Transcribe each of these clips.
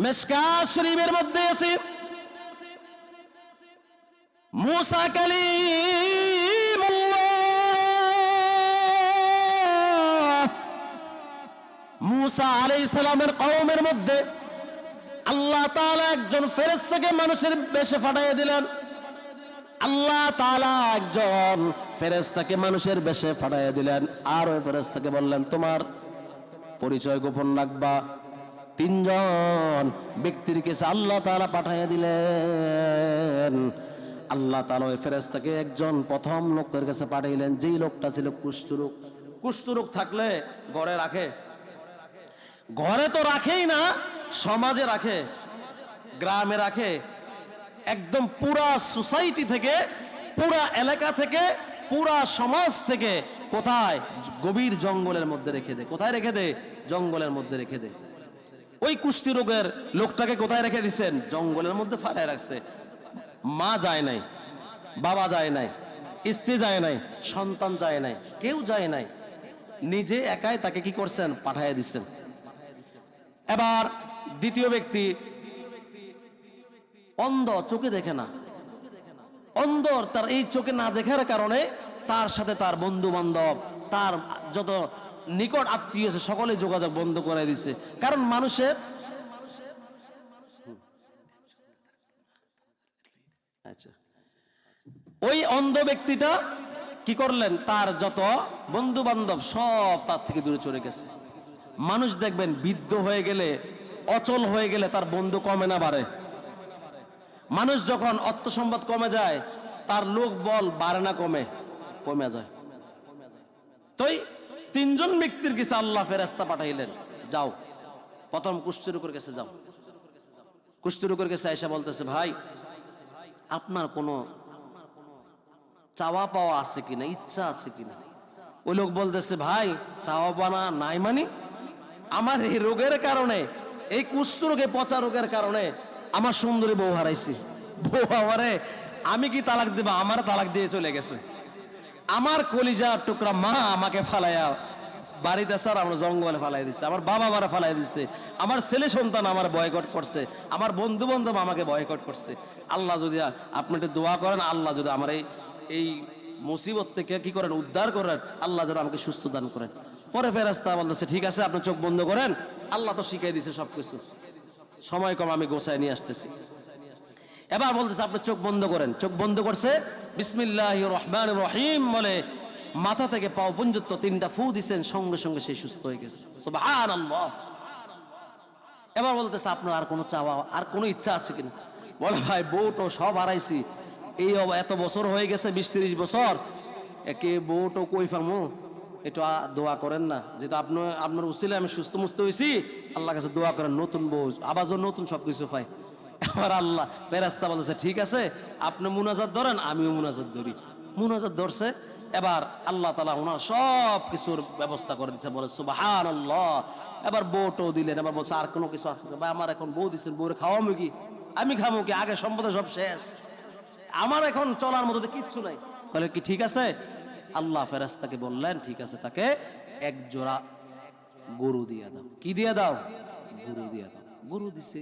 মেসকা শরীফের মধ্যে আছে। মুসা কালিমুল্লাহ। মুসা আলাইহিস সালামের কওমের মধ্যে আল্লাহ তাআলা একজন ফেরেশতাকে মানুষের বেশে পাঠিয়ে দিলেন। আল্লাহ তাআলা একজন ফেরেশতাকে মানুষের বেশে পাঠিয়ে দিলেন। আর ওই ফেরেশতাকে বললেন, তোমার পরিচয় গোপন রাখবা। তিনজন ব্যক্তির কাছে আল্লাহ তাআলা পাঠিয়ে দিলেন। আল্লাহ তাআলা ওই ফেরেশতাকে একজন প্রথম লোকের কাছে পাঠাইলেন, যেই লোকটা ছিল কুষ্ঠরোগ। কুষ্ঠরোগ থাকলে ঘরে রাখে? ঘরে তো রাখেই না, সমাজে রাখে, গ্রামে রাখে। একদম পুরা সোসাইটি থেকে, পুরা এলাকা থেকে, পুরা সমাজ থেকে কোথায়? গভীর জঙ্গলের মধ্যে রেখে দে। কোথায় রেখে দে? জঙ্গলের মধ্যে রেখে দে। ওই কুষ্টি রোগের লোকটাকে কোথায় রেখে দিচ্ছেন জঙ্গলের মধ্যে ফাটায় রাখছে। মা যায় নাই, বাবা যায় নাই, স্ত্রী যায় নাই, সন্তান যায় নাই, কেউ যায় নাই। নিজে একাই তাকে কি করছেন? পাঠাইয়া দিচ্ছেন এবার দ্বিতীয় ব্যক্তি অন্ধ, চোখে দেখে না। অন্ধর তার এই চোখে না দেখার কারণে তার সাথে তার বন্ধু বান্ধব তার যত নিকট আত্মীয় আছে, সকলে যোগাযোগ বন্ধ করে দিছে। কারণ মানুষের আচ্ছা। ওই অন্ধ ব্যক্তিটা কি করলেন? তার যত বন্ধু বান্ধব সব তার থেকে দূরে চলে গেছে। মানুষ দেখবেন বৃদ্ধ হয়ে গেলে, অচল হয়ে গেলে তার বন্ধু কমে না বাড়ে। মানুষ যখন অর্থ সম্পদ কমে যায়, তার লোক বল বাড়ে না, কমে কমে যায়। তাই তিনজন ব্যক্তির কাছে আল্লাহ ফেরেস্তা পাঠাইলেন, যাও। প্রথম কুষ্ঠরুকের কাছে যাও। কুষ্ঠরুকের কাছে আয়সা বলতেছে, ভাই, আপনার কোনো চাওয়া পাওয়া আছে কিনা, ইচ্ছা আছে কিনা? ওই লোক বলতেছে, ভাই, চাওয়া পাওয়া নাই মানি? আমার এই রোগের কারণে, এই কুষ্ঠ রোগে পচা রোগের কারণে আমার সুন্দরী বউ হারাইছি। বউ আমারে আমি কি তালাক দেব? আমার তালাক দিয়ে চলে গেছে। আমার কলিজা টুকরা মা আমাকে ফালাইয়া বাড়িতে স্যার আমার জঙ্গলে ফালাই দিচ্ছে আমার বাবা মারা ফালাই দিচ্ছে আমার ছেলে সন্তান আমার বয়কট করছে, আমার বন্ধু বান্ধব আমাকে বয়কট করছে। আল্লাহ যদি আপনি একটু দোয়া করেন, আল্লাহ যদি আমার এই এই মুসিবত থেকে কি করেন, উদ্ধার করেন, আল্লাহ যেন আমাকে সুস্থ দান করেন। পরে ফেরাস্তা বলতেছে, ঠিক আছে, আপনি চোখ বন্ধ করেন, আল্লাহ তো শিখাই দিছে সব কিছু সময় কম, আমি গোছায় নিয়ে আসতেছি। এবার বলতেছে, আপনি চোখ বন্ধ করেন। চোখ বন্ধ করছে বিসমিল্লাহ রহমান রহিম বলে মাথা থেকে পাও পর্যন্ত তিনটা ফু দিছেন, সঙ্গে সঙ্গে সে সুস্থ হয়ে গেছে। এবার বলতেছে, আপনার আর কোনো চাওয়া, আর কোনো ইচ্ছা আছে কিনা? বলে, ভাই বউটো সব হারাইছি। এই এত বছর হয়ে গেছে, বিশ তিরিশ বছর। একে বউটো কই ফামু? এটা দোয়া করেন না। যেহেতু আপনার আপনার উচিলে আমি সুস্থ মুস্ত হয়েছি আল্লাহ কাছে দোয়া করেন, নতুন বউ আবার নতুন সব কিছু পাই। এবার আল্লাহ ফেরাস্তা বলেছে, ঠিক আছে, আপনি মুনাজাত ধরেন, আমিও মুনাজাত ধরি। মুনাজাত ধরছে, এবার আল্লাহ তালা ওনার সব কিছুর ব্যবস্থা করে দিচ্ছে বলে সুবাহান আল্লাহ এবার বউটো দিলেন, এবার বলছে, আর কোনো কিছু আছে? ভাই, আমার এখন বউ দিচ্ছেন বউরে খাওয়াবো কি? আমি খাব কি? আগে সম্পদে সব শেষ। আমার এখন চলার মতো কিচ্ছু নাই। তাহলে কি ঠিক আছে? আল্লাহ ফেরাস্তাকে বললেন, ঠিক আছে, তাকে এক জোড়া গরু দিয়ে দাও। কি দিয়ে দাও? গরু দিয়ে দাও। গরু দিছে।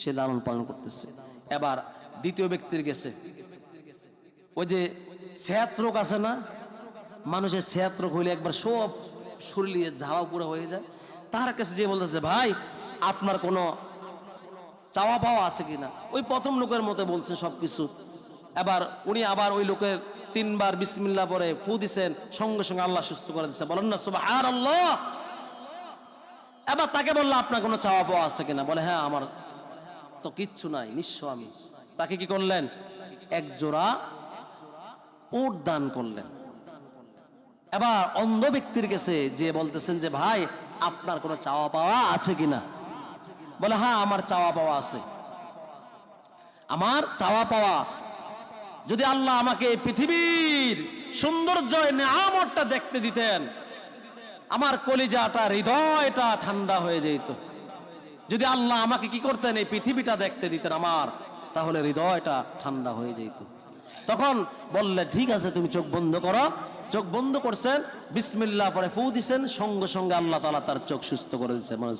সে লালন পালন করতেছে। এবার দ্বিতীয় ব্যক্তির গেছে। ওই যে সেহাত রোগ আছে না, মানুষের সেহাত রোগ হইলে একবার সব শরীরে ঝাড়াও পুরো হয়ে যায়। তার কাছে যে বলতেছে, ভাই, আপনার কোনো চাওয়া পাওয়া আছে কিনা? ওই প্রথম লোকের মতো বলছে সবকিছু। এবার উনি আবার ওই লোকের তিনবার বিসমিল্লা পরে ফু দিছেন, সঙ্গে সঙ্গে আল্লাহ সুস্থ করে দিচ্ছে বলেন না সুবাহ আর আল্লাহ এবার তাকে বলল, আপনার কোনো চাওয়া পাওয়া আছে কিনা? বলে হ্যাঁ আমার তো কিচ্ছু নাই, নিঃস্ব আমি। তাকে কি করলেন? এক জোড়া উট দান করলেন। এবার অন্ধ ব্যক্তির কাছে যে বলতেছেন যে, ভাই, আপনার কোনো চাওয়া পাওয়া আছে কিনা? বলে হ্যাঁ আমার চাওয়া পাওয়া আছে। আমার চাওয়া পাওয়া, যদি আল্লাহ আমাকে পৃথিবীর সৌন্দর্য নেয়ামতটা দেখতে দিতেন, আমার কলিজাটা, হৃদয়টা ঠান্ডা হয়ে যেত। যদি আল্লাহ আমাকে কি করতেন, এই পৃথিবীটা দেখতে দিতেন আমার, তাহলে হৃদয়টা ঠান্ডা হয়ে যেত। তখন বললে, ঠিক আছে, তুমি চোখ বন্ধ করো। চোখ বন্ধ করছেন, বিসমিল্লাহ পরে ফু দিছেন, সঙ্গে সঙ্গে আল্লাহ তালা তার চোখ সুস্থ করে দিচ্ছে মানে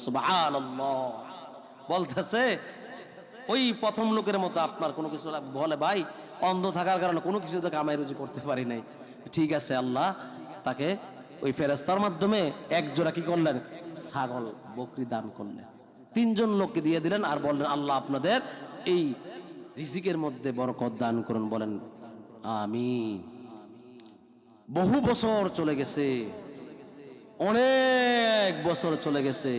বলতেছে, ওই প্রথম লোকের মতো আপনার কোনো কিছু বলে, ভাই, অন্ধ থাকার কারণে কোনো কিছু তো কামাই রুজি করতে পারি নাই। ঠিক আছে, আল্লাহ। তাকে ওই ফেরেস্তার মাধ্যমে একজোড়া কি করলেন? ছাগল, বকরি দান করলেন। তিনজন লোককে দিয়ে দিলেন আর বললেন, আল্লাহ আপনাদের এই রিজিকের মধ্যে বরকত দান করুন। বলেন আমি বহু বছর চলে গেছে, অনেক বছর চলে গেছে।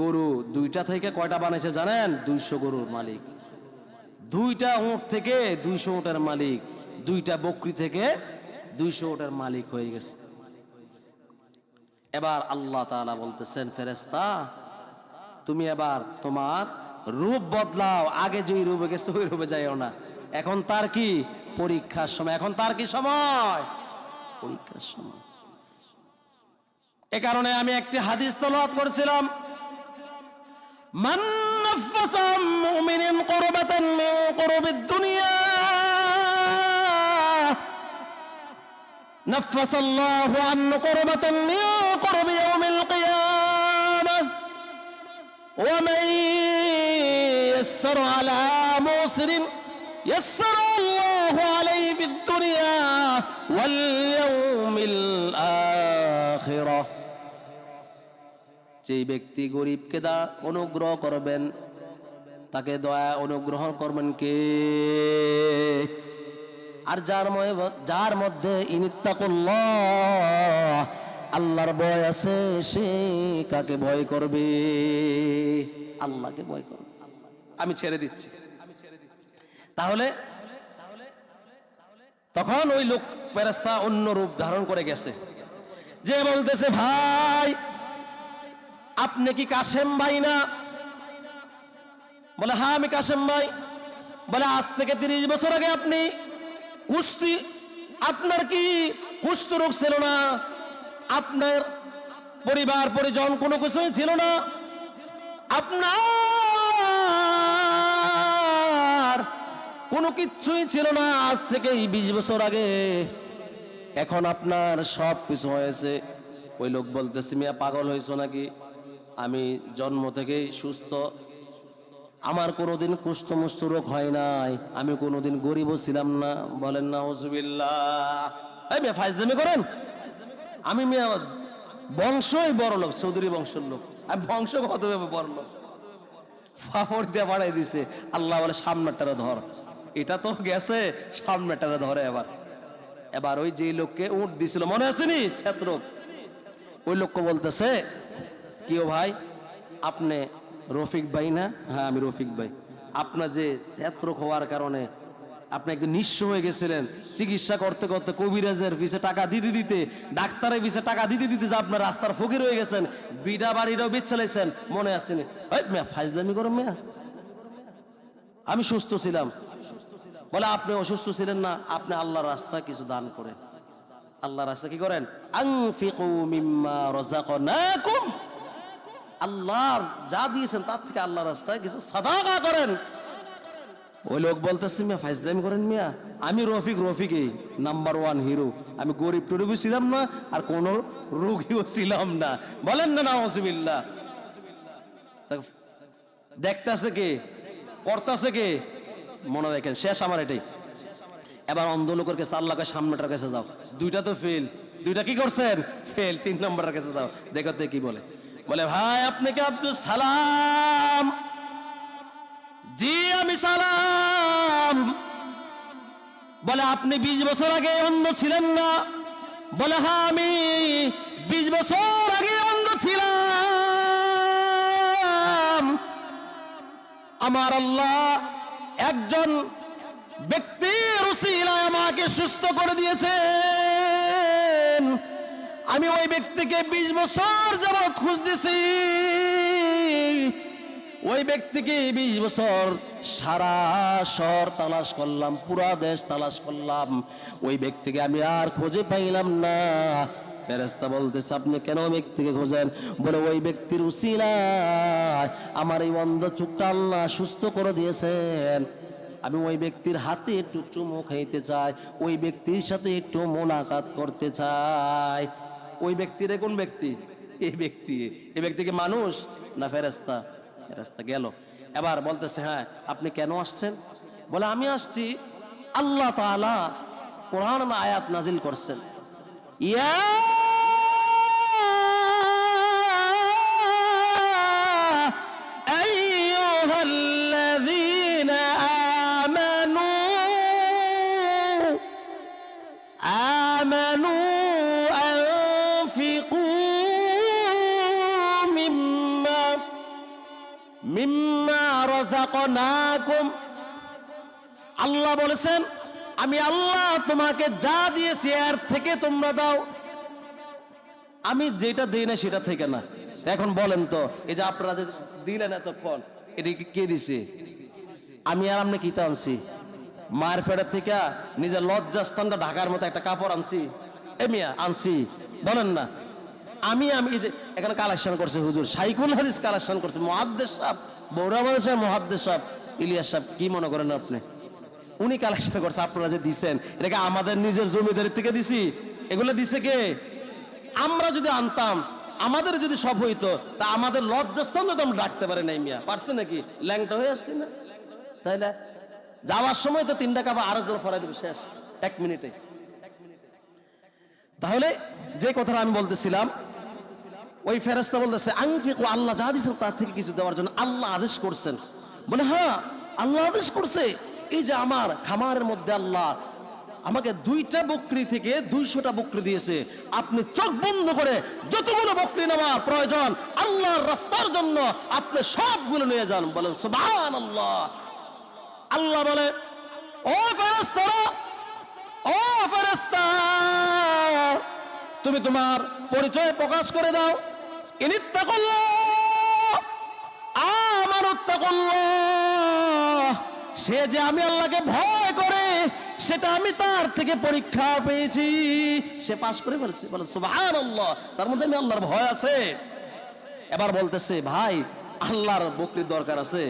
গরু দুইটা থেকে কয়টা বানাইছে জানেন? দুইশো গরুর মালিক। দুইটা উঁট থেকে দুইশো উটের মালিক। দুইটা বকরি থেকে দুইশো উটের মালিক হয়ে গেছে। এবার আল্লাহ তাআলা বলতেছেন ফেরেস্তা তুমি এবার তোমার রূপ বদলাও আগে যেই রূপে গেছে ওই রূপে যাইও না এখন তার কি পরীক্ষার সময় এখন তার কি সময় পরীক্ষার সময় এ কারণে আমি একটি হাদিস তলাওয়াত করেছিলাম মান নাফাসা আন মুমিনিন কুরবাতান মিন কুরবিদ দুনিয়া نفس الله عنه قربة من قرب يوم القيامة ومن يسر على موسر يسر الله عليه في الدنيا واليوم الآخرة যেই ব্যক্তি গরিবকে দা অনুগ্রহ করবেন তাকে দয়া অনুগ্রহ করবেন কে আর যার ময়ে- যার মধ্যে ইনিত্তাকুল্লাহ আল্লাহর ভয় আছে, সে কাকে ভয় করবে? আল্লাহকে ভয় করবে। আমি ছেড়ে দিচ্ছি। তাহলে, তখন ওই লোক ফেরেশতা অন্য রূপ ধারণ করে গেছে। যে বলতেছে, ভাই, আপনি কি কাশেম ভাই না? বলে হ্যাঁ আমি কাশেম ভাই। বলে, আজ থেকে তিরিশ বছর আগে আপনি কুস্তি, আপনার কি কুষ্ঠ রোগ ছিল না? আপনার পরিবার, পরিজন কোনো কিছুই ছিল না। আপনার কোনো কিচ্ছুই ছিল না আজ থেকে বিশ বছর আগে। এখন আপনার সব কিছু হয়েছে। ওই লোক বলতেছে, মিয়া, পাগল হয়েছো নাকি? আমি জন্ম থেকেই সুস্থ। আমার কোনোদিন কুষ্ঠ মুষ্ঠ রোগ হয় নাই। আমি কোনোদিন গরিবও ছিলাম না। বলেন না মেয়ে ফাইজদামি করেন। আমি মেয়ে বংশই বড় লোক, চৌধুরী বংশের লোক। আমি বংশ কত বড় লোক? ফাফড় দিয়ে বাড়াই দিছে। আল্লাহ বলে সামনেটারে ধর। এটা তো গেছে সামনেটারে ধরে এবার। এবার ওই যে লোককে উঠ দিছিল, মনে আছে নি? ওই লোককে বলতেছে কিও ভাই, আপনি রফিক ভাই না? হ্যাঁ আমি রফিক ভাই। আপনার যে রোগ হওয়ার কারণে আপনি একদিন নিঃস্ব হয়ে গেছিলেন। চিকিৎসা করতে করতে কবিরাজের পিছে টাকা দিতে দিতে, ডাক্তারের পিছে টাকা দিতে দিতে যে আপনার রাস্তার ফকির হয়ে গেছেন বিডা বাড়িটাও বিচ্ছালাইছেন মনে আসেনি ফাইজলামি করো মেয়া। আমি সুস্থ ছিলাম। বলে, আপনি অসুস্থ ছিলেন না, আপনি আল্লাহর রাস্তায় কিছু দান করেন। আল্লাহর রাস্তা কি করেন? আল্লাহর যা দিয়েছেন, তার থেকে আল্লাহর রাস্তায় কিছু সাদাকা করেন। ওই লোক বলতেছে, মিয়া, ফাইজলামি করেন মিয়া। আমি রফিক, রফিকই নাম্বার ওয়ান হিরো আমি গরিব টরিবও ছিলাম না, আর কোন রোগীও ছিলাম না। বলেন না, নাউজুবিল্লাহ। দেখতেছে কে? করতেছে কে? মনে রাখেন, শেষ আমার এটাই। এবার অন্ধ লোকের কাছে আল্লাহকে সামনেটার কাছে যাও। দুইটা তো ফেল দুইটা কি করছেন? ফেল তিন নম্বরের কাছে যাও। দেখো তো কি বলে। বলে, ভাই, আপনি কি আব্দুল সালাম? জি আমি সালাম বলে, আপনি বিশ বছর আগে অন্ধ ছিলেন না? বলে হ্যাঁ আমি বিশ বছর আগে অন্ধ ছিলাম। আমার আল্লাহ একজন ব্যক্তির আমাকে সুস্থ করে দিয়েছেন। আমি ওই ব্যক্তিকে বিশ বছর যাবৎ খুঁজতেছি। ওই ব্যক্তিকে বিশ বছর সারা শহর তালাশ করলাম, পুরা দেশ তালাশ করলাম। ওই ব্যক্তিকে আমি আর খুঁজে পাইলাম না। ফেরেস্তা বলতেছে, আপনি কেন ব্যক্তিকে খোঁজেন? বলে, ওই ব্যক্তির উসিলায় আমার এই অন্ধ চোখটা আল্লাহ সুস্থ করে দিয়েছেন। আমি ওই ব্যক্তির হাতে একটু চুমু খাইতে চাই, ওই ব্যক্তির সাথে একটু মোলাকাত করতে চাই। ওই ব্যক্তির কোন ব্যক্তি? এই ব্যক্তি। এই ব্যক্তিকে মানুষ না ফেরেস্তা ফেরেস্তা গেল। এবার বলতেছে হ্যাঁ আপনি কেন আসছেন? বলে, আমি আসছি, আল্লাহ তালা কোরআন আয়াত নাজিল করছেন। ইয়া আল্লাহ বলেছেন, আমি আল্লাহ তোমাকে যা দিয়েছি এর থেকে তোমরা দাও। আমি যেটা দিই না সেটা থেকে না। এখন বলেন তো, এই যে আপনারা যে দিলেন এতক্ষণ, এটা কে দিছে? আমি আর আপনি কিতা আনছি? মায়ের ফেডার থেকে নিজের লজ্জাস্থানটা ঢাকার মতো একটা কাপড় আনছি। এ মিয়া, আনছি। বলেন না। আমি আমি যে এখানে কালেকশন করছে হুজুর, সাইকুল হাদিস কালেকশন করছে মহাদ্দেশ সাহেব বৌরাবাদ সাহেব মহাদ্দেশ সাহেব, ইলিয়াস সাহেব, কি মনে করেন আপনি? উনি কালেকশন করছে, আপনারা যে দিছেন এটাকে আমাদের নিজের জমিদারি থেকে দিছি? এগুলো দিছে কে? আমরা যদি আনতাম, আমাদের যদি সব হইতো, তা আমাদের লজ্জাস্থান তো আমরা ডাকতে পারি নাই মিয়া। পারছে নাকি? ল্যাংটা হয়ে আসছি না? তাইলে যাওয়ার সময় তো তিনটা কাপড় আরেকজন ফরাই দেবে, শেষ। এক মিনিটে। তাহলে যে কথাটা আমি বলতেছিলাম ওই ফেরেস্তা বলতেছে আংফিকু আল্লাহ, যা দিয়েছেন তার থেকে কিছু দেওয়ার জন্য আল্লাহ আদেশ করছেন। বলে হ্যাঁ আল্লাহ আদেশ করছে। এই যে আমার খামারের মধ্যে আল্লাহ আমাকে দুইটা বকরি থেকে দুইশোটা বকরি দিয়েছে। আপনি চোখ বন্ধ করে যতগুলো বকরি নেওয়ার প্রয়োজন, আল্লাহর রাস্তার জন্য আপনি সবগুলো নিয়ে যান। বলেন সুবহান আল্লাহ আল্লাহ বলে, ও ফেরেস্তারা ও ফেরেস্তা তুমি তোমার পরিচয় প্রকাশ করে দাও। সে যে আমি আল্লাহকে ভয় করে, সেটা আমি তার থেকে পরীক্ষা পেয়েছি। সে পাশ করে ফেলছে, বলে, সুবহানাল্লাহ। তার মধ্যে আমি আল্লাহর ভয় আছে। এবার বলতেছে, ভাই, আল্লাহর বকরির দরকার আছে।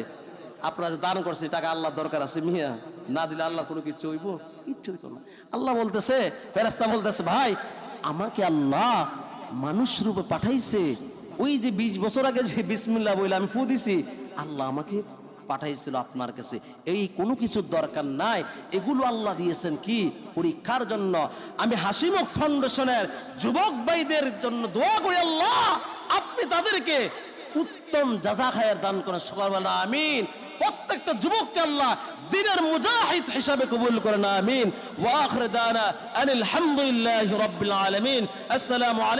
আপনারা যে দান করছে টাকা আল্লাহর দরকার আছে মিয়া। না দিলে আল্লাহ কোনো কিছু হইব? কিচ্ছু হইতো না। আল্লাহ বলতেছে ফেরেস্তা বলতেছে, ভাই, আমাকে আল্লাহ মানুষ রূপে পাঠাইছে। ওই যে বিশ বছর আগে যে বিসমিল্লাহ বইলে আমি ফু দিছি, আল্লাহ আমাকে পাঠাইছিল আপনার কাছে। এই কোনো কিছুর দরকার নাই। এগুলো আল্লাহ দিয়েছেন কি? পরীক্ষার জন্য। আমি হাসিমুখ ফাউন্ডেশনের যুবক ভাইদের জন্য দোয়া করি, আল্লাহ, আপনি তাদেরকে উত্তম জাজা খায়ের দান করেন। সকালবেলা আমিন। প্রত্যেকটা যুবককে আল্লাহ দিনের মুজাহিদ হিসাবে কবুল করেন, আমিন। ওয়া দানা আনিল হামদুলিল্লাহি রাব্বিল আলামিন। আসসালামু আলাইকুম।